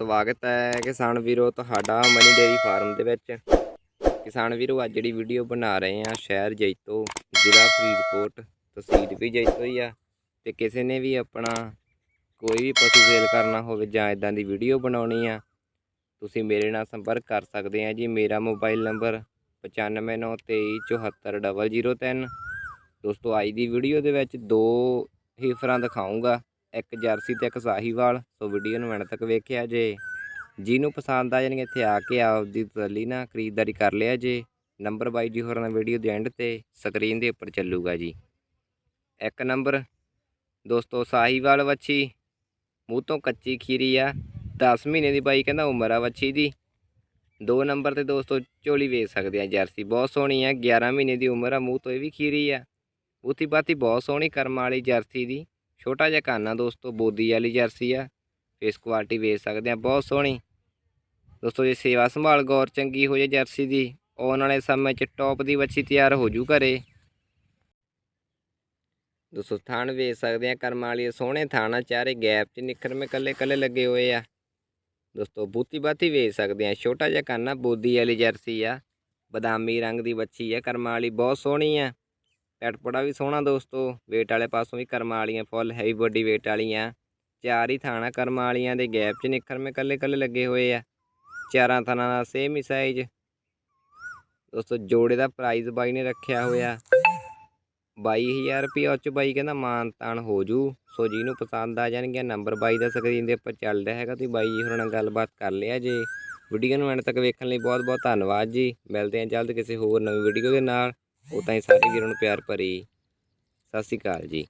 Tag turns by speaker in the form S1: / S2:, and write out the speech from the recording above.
S1: ਸਵਾਗਤ ਹੈ ਕਿਸਾਨ ਵੀਰੋ, ਤੁਹਾਡਾ ਮਨੀ ਡੇਰੀ ਫਾਰਮ ਦੇ ਵਿੱਚ। ਕਿਸਾਨ ਵੀਰੋ, ਅੱਜ ਜਿਹੜੀ ਵੀਡੀਓ ਬਣਾ ਰਹੇ ਆ ਸ਼ਹਿਰ ਜੈਤੋ, ਜ਼ਿਲ੍ਹਾ ਫਰੀਦਕੋਟ, ਤਹਿਸੀਲ ਵੀ ਜੈਤੋ ਹੀ ਆ। ਤੇ ਕਿਸੇ ਨੇ ਵੀ ਆਪਣਾ ਕੋਈ ਵੀ ਪਸ਼ੂ ਸੇਲ ਕਰਨਾ ਹੋਵੇ ਜਾਂ ਇਦਾਂ ਦੀ ਵੀਡੀਓ ਬਣਾਉਣੀ ਆ, ਤੁਸੀਂ ਮੇਰੇ ਨਾਲ ਸੰਪਰਕ ਕਰ ਸਕਦੇ ਆ ਜੀ। ਮੇਰਾ ਮੋਬਾਈਲ ਨੰਬਰ 9593247003 ਦੋਸਤੋ, ਅੱਜ ਦੀ ਵੀਡੀਓ ਦੇ ਵਿੱਚ ਦੋ ਹੀਫਰਾਂ ਦਿਖਾਉਂਗਾ ਇੱਕ ਜਰਸੀ ਤੇ ਇੱਕ ਸਾਹੀਵਾਲ, ਸੋ ਵੀਡੀਓ ਨੂੰ ਐਂਡ ਤੱਕ ਵੇਖਿਆ ਜੇ। ਜਿਹਨੂੰ ਪਸੰਦ ਆ ਜਾਣਗੇ ਇੱਥੇ ਆ ਕੇ ਆਪ ਦੀ ਤਸੱਲੀ ਨਾਲ ਖਰੀਦਦਾਰੀ ਕਰ ਲਿਆ ਜੇ। ਨੰਬਰ ਬਾਈ ਜੀ ਹੋਰਾਂ ਦਾ ਵੀਡੀਓ ਦੇ ਐਂਡ ਤੇ ਸਕਰੀਨ ਦੇ ਉੱਪਰ ਚੱਲੂਗਾ ਜੀ। ਇੱਕ ਨੰਬਰ, ਦੋਸਤੋ ਸਾਹੀਵਾਲ ਵੱਛੀ ਮੂੰਹ ਤੋਂ ਕੱਚੀ ਖੀਰੀ ਆ। 10 ਮਹੀਨੇ ਦੀ ਬਾਈ ਕਹਿੰਦਾ ਉਮਰ ਆ ਵੱਛੀ ਦੀ। ਦੋ ਨੰਬਰ ਤੇ ਦੋਸਤੋ ਝੋਲੀ ਵੇਚ ਸਕਦੇ ਆ ਜਰਸੀ। ਬਹੁਤ ਸੋਹਣੀ ਆ 11 ਮਹੀਨੇ ਦੀ ਉਮਰ ਆ, ਮੂੰਹ ਤੋਂ ਇਹ ਵੀ ਖੀਰੀ ਆ। ਬੂਥੀ ਬਾਤੀ ਬਹੁਤ ਸੋਹਣੀ ਕਰਮ ਵਾਲੀ ਜਰਸੀ ਦੀ। ਛੋਟਾ ਜਿਹਾ ਕਾਨਾ ਦੋਸਤੋ, ਬੋਦੀ ਵਾਲੀ ਜਰਸੀ ਆ। ਫੇਸ ਕੁਆਲਿਟੀ ਵੇਚ ਸਕਦੇ ਆ, ਬਹੁਤ ਸੋਹਣੀ। ਦੋਸਤੋ, ਜੇ ਸੇਵਾ ਸੰਭਾਲ ਗੌਰ ਚੰਗੀ ਹੋ ਜਾਏ ਜਰਸੀ ਦੀ ਆਉਣ ਵਾਲੇ ਸਮੇਂ 'ਚ ਟੌਪ ਦੀ ਵੱਛੀ ਤਿਆਰ ਹੋ ਜੂ ਘਰੇ। ਦੋਸਤੋ ਥਾਣ ਵੇਚ ਸਕਦੇ ਆ, ਕਰਮ ਵਾਲੀ ਸੋਹਣੇ ਥਾਣ ਆ, ਚਾਰੇ ਗੈਪ 'ਚ ਨਿਖਰਵੇਂ ਕੱਲੇ ਕੱਲੇ ਲੱਗੇ ਹੋਏ ਆ। ਦੋਸਤੋ ਬੂਤੀ ਬਾਤੀ ਵੇਚ ਸਕਦੇ ਆ, ਛੋਟਾ ਜਿਹਾ ਕਾਨਾ ਬੋਦੀ ਵਾਲੀ ਜਰਸੀ ਆ। ਬਦਾਮੀ ਰੰਗ ਦੀ ਵੱਛੀ ਆ, ਕਰਮ ਵਾਲੀ ਬਹੁਤ ਸੋਹਣੀ ਆ। ਪੈਟਪੜਾ ਵੀ ਸੋਹਣਾ ਦੋਸਤੋ, weight ਵਾਲੇ ਪਾਸੋਂ ਵੀ ਕਰਮਾਂ ਵਾਲੀਆਂ ਫੁੱਲ ਹੈਵੀ ਬੋਡੀ weight ਵਾਲੀਆਂ, ਚਾਰ ਹੀ ਥਾਣਾ ਕਰਮਾਂ ਵਾਲੀਆਂ ਦੇ ਗੈਪ 'ਚ ਨਿਖਰਵੇਂ ਕੱਲੇ ਕੱਲੇ ਲੱਗੇ ਹੋਏ ਆ। ਚਾਰਾਂ ਥਾਣਾ ਦਾ ਸੇਮ ਹੀ ਸਾਈਜ਼ ਦੋਸਤੋ, ਜੋੜੇ ਦਾ ਪ੍ਰਾਈਸ ਬਾਈ ਨੇ ਰੱਖਿਆ ਹੋਇਆ। 22000 ਰੁਪਏ ਉੱਚ ਬਾਈ ਕਹਿੰਦਾ ਮਾਨ ਤਾਨ ਹੋ ਜੂ। ਸੋ ਨੂੰ ਪਸੰਦ ਆ ਜਾਣਗੇ ਨੰਬਰ ਬਾਈ ਦਾ ਸਕਰੀਨ ਦੇ ਉੱਪਰ ਚੱਲ ਰਿਹਾ ਹੈਗਾ, ਤੁਸੀਂ ਬਾਈ ਜੀ ਹੋਰਾਂ ਨਾਲ ਗੱਲਬਾਤ ਕਰ ਲਿਆ ਜੇ। ਵੀਡੀਓ ਨੂੰ ਐਂਡ ਤੱਕ ਵੇਖਣ ਲਈ ਬਹੁਤ ਬਹੁਤ ਧੰਨਵਾਦ ਜੀ। ਮਿਲਦੇ ਹਾਂ ਜਲਦ ਕਿਸੇ ਹੋਰ ਨਵੀਂ ਵੀਡੀਓ ਦੇ ਨਾਲ। ਉਹ ਤਾਂ ਹੀ ਸਾਰੇ ਵੀਰਾਂ ਨੂੰ ਪਿਆਰ ਭਰੀ। ਸਤਿ ਸ਼੍ਰੀ ਅਕਾਲ ਜੀ।